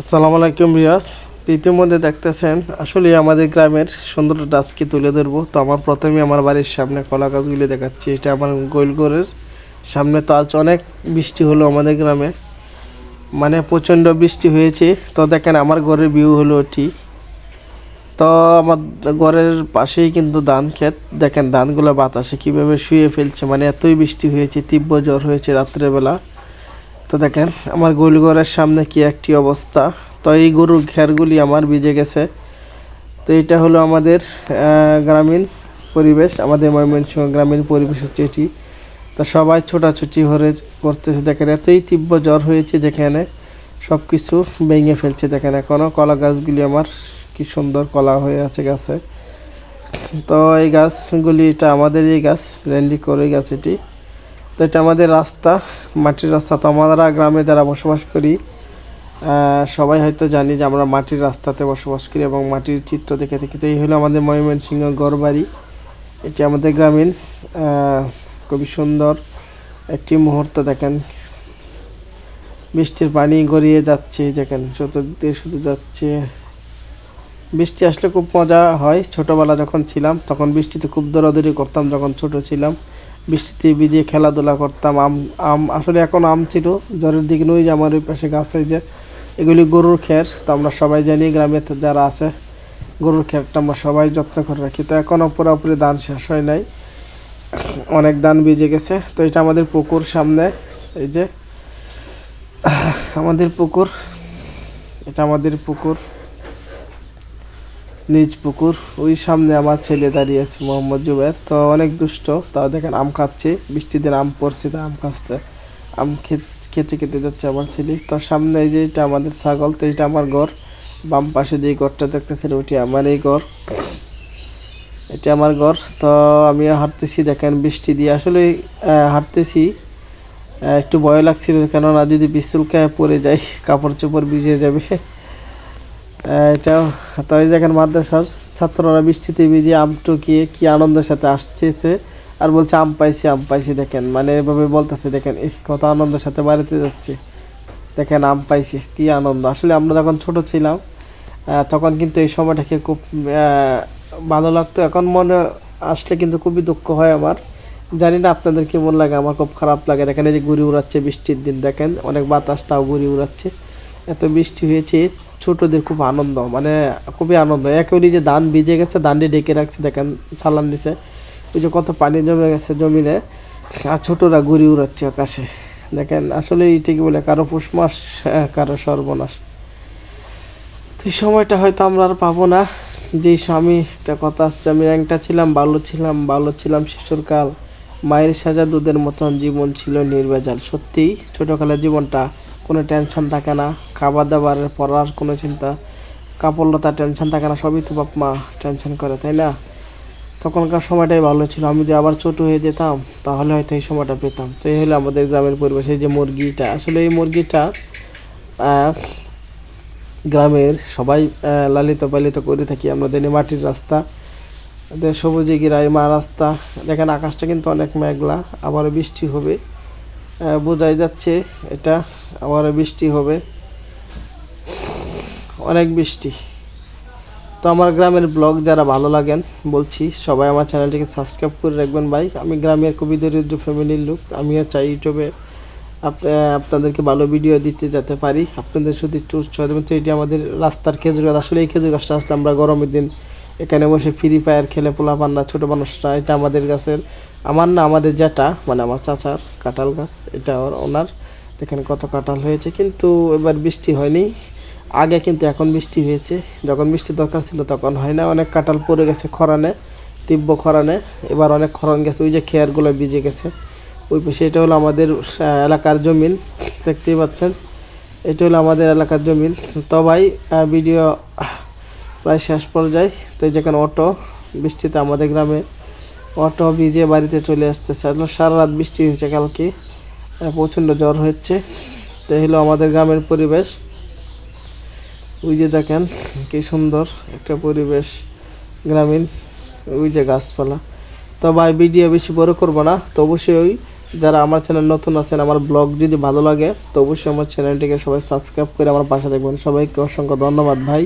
আসসালামু আলাইকুম রিয়াজ। তো ইতিমধ্যে দেখতেছেন, আসলে আমাদের গ্রামের সুন্দর আজকে তুলে ধরবো। তো আমার প্রথমে আমার বাড়ির সামনে কলা গাছগুলি দেখাচ্ছি। এটা আমার গোলগড়ের সামনে। তো আজ অনেক বৃষ্টি হলো আমাদের গ্রামে। মানে প্রচণ্ড বৃষ্টি হয়েছে। তো দেখেন, আমার ঘরের ভিউ হলো ওটি তো আমার ঘরের পাশেই কিন্তু ধান ক্ষেত। দেখেন, ধানগুলো বাতাসে কীভাবে শুয়ে ফেলছে। মানে এতই বৃষ্টি হয়েছে, তীব্র জ্বর হয়েছে রাত্রেবেলা। তো দেখেন, আমার গোলঘরের সামনে কি একটি অবস্থা। তো এই গরুর ঘেরগুলি আমার ভিজে গেছে। তো এটা হলো আমাদের গ্রামীণ পরিবেশ, আমাদের ময়মনসিংহ গ্রামীণ পরিবেশ হচ্ছে এটি। তো সবাই ছোটাছুটি হরে করতেছে। দেখেন, এতই তীব্র জ্বর হয়েছে যেখানে সব কিছু ভেঙে ফেলছে। দেখেন এখনও কলা গাছগুলি আমার কি সুন্দর কলা হয়ে আছে গাছে। তো এই গাছগুলি, এটা আমাদের এই গাছ, রেন্ডি করে গাছ এটি। তো এটা আমাদের রাস্তা, মাটির রাস্তা। তো আমরা গ্রামে যারা বসবাস করি সবাই হয়তো জানি যে আমরা মাটির রাস্তাতে বসবাস করি এবং মাটির চিত্র দেখে থাকি তো এই হলো আমাদের ময়মনসিংহ গড় বাড়ি এটি আমাদের গ্রামীণ খুবই সুন্দর একটি মুহূর্ত দেখেন। বৃষ্টির পানি গড়িয়ে যাচ্ছে দেখেন, চতুর্দিকে শুধু যাচ্ছে। বৃষ্টি আসলে খুব মজা হয়। ছোটবেলা যখন ছিলাম, তখন বৃষ্টিতে খুব দৌড়াদৌড়ি করতাম যখন ছোট ছিলাম। বৃষ্টিতে ভিজে খেলাধুলা করতাম, আম আম, আসলে এখন আম ছিল, জ্বরের দিকে নই যে আমার ওই পাশে গাছ যে, এগুলি গরুর খের, তো আমরা সবাই জানি গ্রামে যারা আছে, গরুর খেরটা আমরা সবাই যত্ন করে রাখি। তো এখনও পুরোপুরি ধান শেষ হয় নাই, অনেক ধান ভিজে গেছে, তো এটা আমাদের পুকুর সামনে, এই যে, আমাদের পুকুর, এটা আমাদের পুকুর। নিজ পুকুর, ওই সামনে আমার ছেলে দাঁড়িয়ে আছে, মোহাম্মদ জুবের। তো অনেক দুষ্ট। তাও দেখেন, আম খাচ্ছে বৃষ্টির দিন আম পড়ছে, তো আম খাচ্ছে। আম খেতে খেতে যাচ্ছে আমার ছেলে। তো সামনে এই যে এটা আমাদের ছাগল, তো এটা আমার ঘর। বাম পাশে যে ঘরটা দেখতেছেন ওইটি আমার এই ঘর। এটা আমার ঘর। তো আমি হাঁটতেছি, দেখেন বৃষ্টি দিয়ে। আসলে হাঁটতেছি একটু ভয় লাগছিল, কেননা যদি বিশুলকায় পড়ে যায় কাপড় চোপড় ভিজে যাবে। আহ, এটা তো এই দেখেন মাদ্রাসার ছাত্ররা বৃষ্টিতে ভিজে আম টুকিয়ে কি আনন্দের সাথে আসতেছে আর বলছে আম পাইছি আম পাইছি দেখেন। মানে এভাবে বলতেছে দেখেন কত আনন্দের সাথে বাড়িতে যাচ্ছে। দেখেন আম পাইছি কি আনন্দ। আসলে আমরা যখন ছোট ছিলাম তখন কিন্তু এই সময়টাকে খুব ভালো লাগতো। এখন মনে আসলে কিন্তু খুবই দুঃখ হয় আমার। জানি না আপনাদের কেমন লাগে আমার খুব খারাপ লাগে। দেখেন এই যে ঘুরি উড়াচ্ছে বৃষ্টির দিন দেখেন অনেক বাতাস তাও ঘুরি উড়াচ্ছে। এত বৃষ্টি হয়েছে ছোটদের খুব আনন্দ মানে খুবই আনন্দ। একেবারে যে ধান ভিজে গেছে ধানটি ডেকে রাখছে দেখেন চালান নিচে ওই যে কত পানি জমে গেছে জমিনে আর ছোটরা ঘুরি উড়াচ্ছে আকাশে। দেখেন আসলে কি বলে কারও পুষ মাস হ্যাঁ, কারও সর্বনাশ। তো সময়টা হয়তো আমরা আর পাবো না। যেই স্বামী একটা কথা আসছে আমি র্যাংটা ছিলাম ভালো ছিলাম ভালো ছিলাম শিশুরকাল মায়ের সাজা দুধের মতন জীবন ছিল নির্ভেজাল। সত্যিই ছোটোকালের জীবনটা কোনো টেনশন থাকে না। খাবার দাবারের পড়ার কোনো চিন্তা। কাপড় লতা টেনশন থাকে না, সবই তো বাপ মা টেনশন করে, তাই না? তখনকার সময়টাই ভালো ছিল। আমি যদি আবার ছোট হয়ে যেতাম, তাহলে হয়তো এই সময়টা পেতাম। তো এই হলো আমাদের গ্রামের পরিবেশে। যে মুরগিটা, আসলে এই মুরগিটা গ্রামের সবাই লালিত পালিত করে থাকি আমাদের মাটির রাস্তা সবুজে গিরাই মা রাস্তা। দেখেন আকাশটা কিন্তু অনেক মেঘলা, আবারও বৃষ্টি হবে। বোঝাই যাচ্ছে এটা আবারও বৃষ্টি হবে। অনেক বৃষ্টি। তো আমার গ্রামের ব্লগ যারা ভালো লাগেন, বলছি সবাই আমার চ্যানেলটিকে সাবস্ক্রাইব করে রাখবেন ভাই। আমি গ্রামের খুবই দরিদ্র ফ্যামিলির লোক, আমিও চাই ইউটিউবে আপ- আপনাদেরকে ভালো ভিডিও দিতে যেতে পারি। আপনাদের শুধু একটু উৎসাহ এটি আমাদের রাস্তার খেজুর গাছ, আসলে এই খেজুর গাছটা আসলে আমরা গরমের দিন এখানে বসে ফ্রি ফায়ার খেলে পোলা পান্না ছোটো মানুষরা, এটা আমাদের গাছের, আমার না, আমাদের যেটা মানে আমার চাচার কাঁঠাল গাছ, এটা ওর- ওনার। দেখেন কত কাঁঠাল হয়েছে, কিন্তু এবার বৃষ্টি হয়নি। আগে কিন্তু এখন বৃষ্টি হয়েছে। যখন বৃষ্টি দরকার ছিল তখন হয় না, অনেক কাঁঠাল পড়ে গেছে খরানে, তীব্র খরানে। এবার অনেক খরণ গেছে, ওই যে খেয়ারগুলো ভিজে গেছে। ওই পাশে এটা হলো আমাদের এলাকার জমিন, দেখতেই পাচ্ছেন। এটা হলো আমাদের এলাকার জমিন। তো ভাই ভিডিও প্রায় শেষ পর্যায়ে। তো যেখানে অটো বৃষ্টিতে আমাদের গ্রামে অটো ভিজে বাড়িতে চলে আসতেছে। আসলে সারা রাত বৃষ্টি হয়েছে কালকে প্রচণ্ড জ্বর হচ্ছে তো হলো আমাদের গ্রামের পরিবেশ। ওই যে দেখেন, কি সুন্দর একটা পরিবেশ গ্রামীণ। ওই যে গাছপালা। তো ভাই, ভিডিও বেশি বড় করব না। তো অবশ্যই যারা আমার চ্যানেল নতুন আছেন, আমার ব্লগ যদি ভালো লাগে, তো অবশ্যই আমার চ্যানেলটিকে সবাই সাবস্ক্রাইব করে আমার পাশে দেখবেন সবাইকে অসংখ্য ধন্যবাদ ভাই।